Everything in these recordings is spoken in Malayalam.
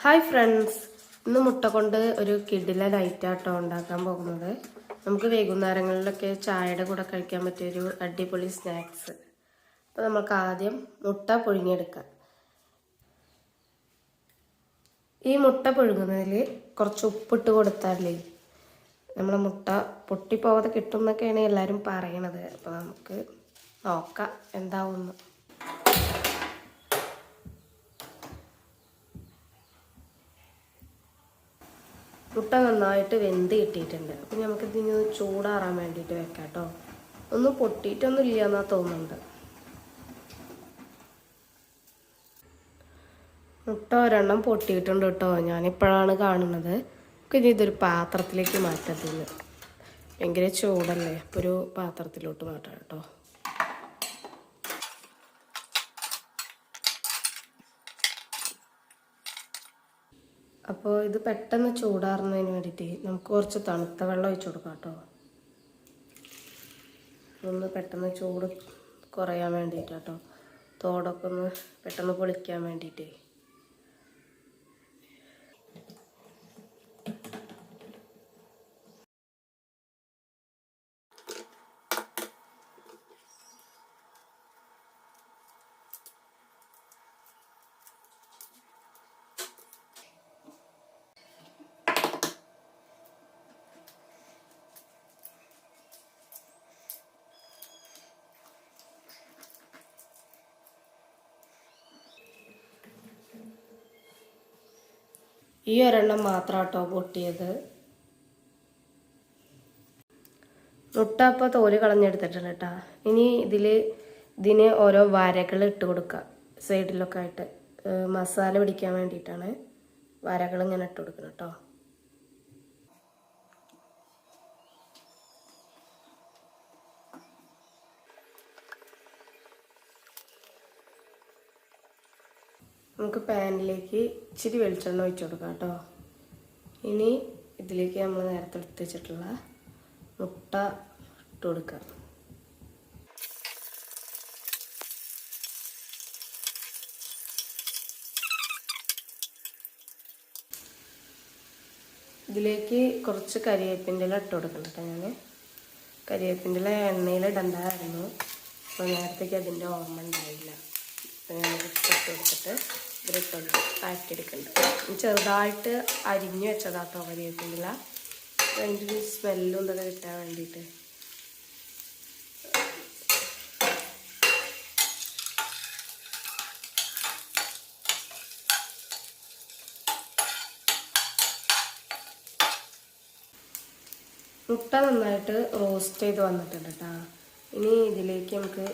ഹായ് ഫ്രണ്ട്സ് ഇന്ന് മുട്ട കൊണ്ട് ഒരു കിഡില നൈറ്റാട്ടോ ഉണ്ടാക്കാൻ പോകുന്നത്. നമുക്ക് വൈകുന്നേരങ്ങളിലൊക്കെ ചായയുടെ കൂടെ കഴിക്കാൻ പറ്റിയൊരു അടിപൊളി സ്നാക്സ് അപ്പോൾ നമുക്ക് ആദ്യം മുട്ട പുഴുങ്ങിയെടുക്കാം. ഈ മുട്ട പുഴുങ്ങുന്നതിൽ കുറച്ച് ഉപ്പിട്ട് കൊടുത്താലേ നമ്മളെ മുട്ട പൊട്ടിപ്പോവാതെ കിട്ടും എന്നൊക്കെയാണ് എല്ലാവരും പറയണത്. അപ്പോൾ നമുക്ക് നോക്കാം എന്താവുമെന്ന്. മുട്ട നന്നായിട്ട് വെന്ത് കിട്ടിയിട്ടുണ്ട്. അപ്പം നമുക്ക് ഇതിന് ചൂടാറാൻ വേണ്ടിയിട്ട് വെക്കാം കേട്ടോ ഒന്നും പൊട്ടിയിട്ടൊന്നും ഇല്ല എന്നാ തോന്നുന്നുണ്ട്. മുട്ട ഒരെണ്ണം പൊട്ടിയിട്ടുണ്ട് കേട്ടോ ഞാനിപ്പോഴാണ് കാണുന്നത്. ഇനി ഇതൊരു പാത്രത്തിലേക്ക് മാറ്റത്തില്ല ഭയങ്കര ചൂടല്ലേ? അപ്പോൾ ഒരു പാത്രത്തിലോട്ട് മാറ്റാം കേട്ടോ അപ്പോൾ ഇത് പെട്ടെന്ന് ചൂടാറുന്നതിന് വേണ്ടിയിട്ട് നമുക്ക് കുറച്ച് തണുത്ത വെള്ളം ഒഴിച്ചു കൊടുക്കാം കേട്ടോ. ഒന്ന് പെട്ടെന്ന് ചൂട് കുറയാൻ വേണ്ടിയിട്ട് കേട്ടോ. തോടൊക്കെ ഒന്ന് പെട്ടെന്ന് പൊളിക്കാൻ വേണ്ടിയിട്ട്. ഈ ഒരെണ്ണം മാത്രം കേട്ടോ പൊട്ടിയത്. മുട്ട അപ്പോൾ തോൽ കളഞ്ഞെടുത്തിട്ടുണ്ട് കേട്ടോ ഇനി ഇതിൽ ഇതിന് ഓരോ വരകൾ ഇട്ട് കൊടുക്കുക സൈഡിലൊക്കെ ആയിട്ട് മസാല പിടിക്കാൻ വേണ്ടിയിട്ടാണ് വരകൾ ഇങ്ങനെ ഇട്ട് കൊടുക്കുന്നത് കേട്ടോ നമുക്ക് പാനിലേക്ക് ഇച്ചിരി വെളിച്ചെണ്ണ ഒഴിച്ചു കൊടുക്കാം കേട്ടോ. ഇനി ഇതിലേക്ക് നമ്മൾ നേരത്തെ എടുത്ത് വെച്ചിട്ടുള്ള മുട്ട ഇട്ട് കൊടുക്കാം. ഇതിലേക്ക് കുറച്ച് കരിവേപ്പിന്റെ ഇല ഇട്ട് കൊടുക്കണം കേട്ടോ ഞാൻ കരിവേപ്പിന്റെ ഇല എണ്ണയിൽ ഇടണ്ടായിരുന്നു അപ്പോൾ നേരത്തേക്ക് അതിന്റെ ഓർമ്മ ഉണ്ടായില്ല. ഞാൻ ഇട്ട് കൊടുത്തിട്ട് ഇതിലിട്ടുണ്ട് ആക്കിയെടുക്കുന്നുണ്ട് ചെറുതായിട്ട് അരിഞ്ഞു വെച്ചതാട്ടോ കരിവേപ്പിന്റെ ഇല അതിന്റെ ഒരു സ്മെല്ലും ഇതൊക്കെ കിട്ടാൻ വേണ്ടിയിട്ട്. മുട്ട നന്നായിട്ട് റോസ്റ്റ് ചെയ്ത് വന്നിട്ടുണ്ട് കേട്ടോ ഇനി ഇതിലേക്ക് നമുക്ക്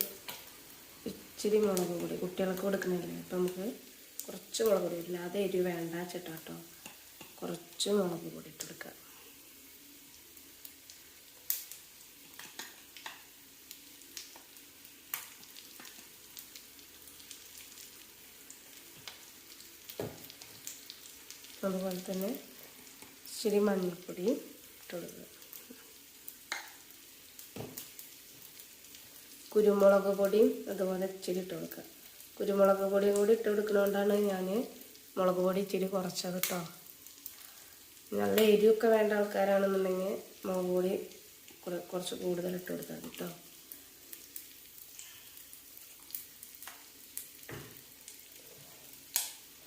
ഇച്ചിരി മുളക് പൊടി കുട്ടികൾക്ക് കൊടുക്കണില്ലേ? അപ്പം നമുക്ക് കുറച്ച് മുളക് പൊടി ഇല്ലാതെ എരിവ് വേണ്ട ചേട്ടാട്ടോ കുറച്ച് മുളക് പൊടി ഇട്ട് കൊടുക്കുക അതുപോലെ തന്നെ ഇച്ചിരി മഞ്ഞൾപ്പൊടി ഇട്ട് കൊടുക്കുക കുരുമുളക് പൊടിയും അതുപോലെ ഇച്ചിരി ഇട്ട് കൊടുക്കുക. കുരുമുളക് പൊടിയും കൂടി ഇട്ട് കൊടുക്കുന്നതുകൊണ്ടാണ് ഞാൻ മുളക് പൊടി ഇച്ചിരി കുറച്ചത് കേട്ടോ നല്ല എരിവൊക്കെ വേണ്ട ആൾക്കാരാണെന്നുണ്ടെങ്കിൽ മുളക് പൊടി കുറച്ച് കൂടുതൽ ഇട്ട് മതി കേട്ടോ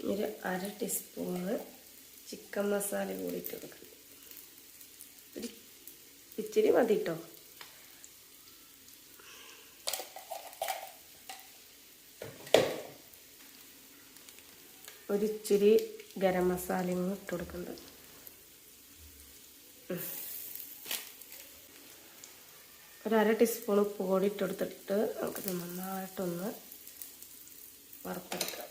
ഒരു അര ടീസ്പൂണ് ചിക്കൻ മസാല കൂടി ഇട്ട് കൊടുക്കണം ഒരു ഇച്ചിരി മതി കേട്ടോ ഒരിച്ചിരി ഗരം മസാലയും ഇട്ട് കൊടുക്കുന്നത് ഒരര ടീസ്പൂൺ ഉപ്പ് കൂടി ഇട്ട് കൊടുത്തിട്ട് നമുക്ക് നന്നായിട്ടൊന്ന് വറുത്തെടുക്കാം.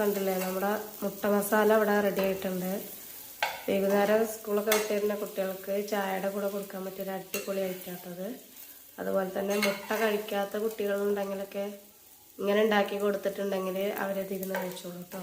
കണ്ടില്ലേ നമ്മുടെ മുട്ട മസാല ഇവിടെ റെഡി ആയിട്ടുണ്ട്. വൈകുന്നേരം സ്കൂളൊക്കെ വിട്ട് വരുന്ന കുട്ടികൾക്ക് ചായയുടെ കൂടെ കൊടുക്കാൻ പറ്റിയ ഒരു അടിപൊളി ആയിട്ടാട്ടത് അതുപോലെ തന്നെ മുട്ട കഴിക്കാത്ത കുട്ടികളുണ്ടെങ്കിലൊക്കെ ഇങ്ങനെ ഉണ്ടാക്കി കൊടുത്തിട്ടുണ്ടെങ്കിൽ അവരെ ഇരുന്ന് കഴിച്ചോളൂ കേട്ടോ.